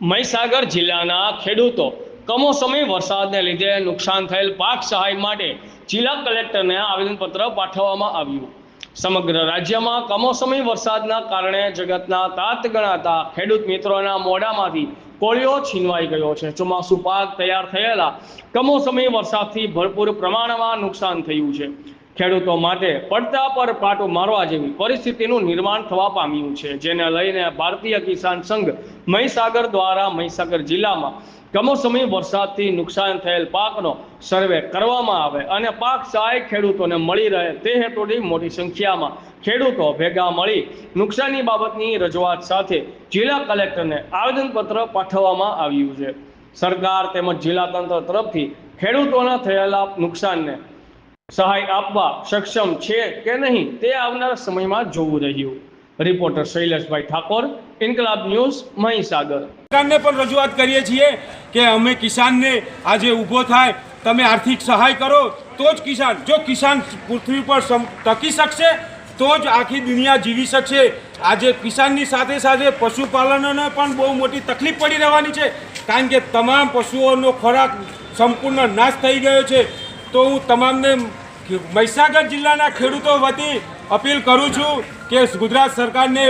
મહીસાગર જિલ્લાના ખેડૂતો કમોસમી વરસાદને લીધે નુકસાન થયેલ પાક સહાય માટે જિલ્લા કલેક્ટરને આવેદનપત્ર પાઠવવામાં આવ્યું. સમગ્ર રાજ્યમાં કમોસમી વરસાદના કારણે જગતના તાત ગણાતા ખેડૂત મિત્રોના મોઢામાંથી કોળિયો છીનવાઈ ગયો છે. ચોમાસુ પાક તૈયાર થયેલા કમોસમી વરસાદથી ભરપૂર પ્રમાણમાં નુકસાન થયું છે. ખેડૂતો માટે પડતા પર પાટો મારવા જેવી પરિસ્થિતિનું નિર્માણ થવા પામ્યું છે, જેને લઈને ભારતીય કિસાન સંઘ મહીસાગર દ્વારા મહીસાગર જિલ્લામાં કમોસમી વરસાદથી નુકસાન થયેલ પાકનો સર્વે કરવામાં આવે અને પાક સહાય ખેડૂતોને મળી રહે તે હેતુથી મોટી સંખ્યામાં ખેડૂતો ભેગા મળી નુકસાની બાબતની રજૂઆત સાથે જિલ્લા કલેક્ટરને આવેદનપત્ર પાઠવવામાં આવ્યું છે. સરકાર તેમજ જિલ્લા તંત્ર તરફથી ખેડૂતોના થયેલા નુકસાનને સહાય આપવા સક્ષમ છે કે નહીં તે આવનારા સમયમાં જોવું રહ્યું. Reporter Shaileshbhai Thakor, Inquilab news, Mahisagar. સરકારને પણ રજૂઆત કરીએ છીએ કે અમે કિસાનને આજે ઊભો થાય, તમે આર્થિક સહાય કરો, તો જ કિસાન, જો કિસાન પૃથ્વી પર ટકી શકશે, તો જ આખી દુનિયા જીવી શકશે. આજે કિસાનની સાથે સાથે પશુપાલનોને પણ બહુ મોટી તકલીફ પડી રહેવાની છે, કારણ કે તમામ પશુઓનો ખોરાક સંપૂર્ણ નાશ થઈ ગયો છે. તો હું તમામને મહીસાગર જિલ્લાના ખેડૂતો વતી અપીલ કરું છું કે ગુજરાત સરકારને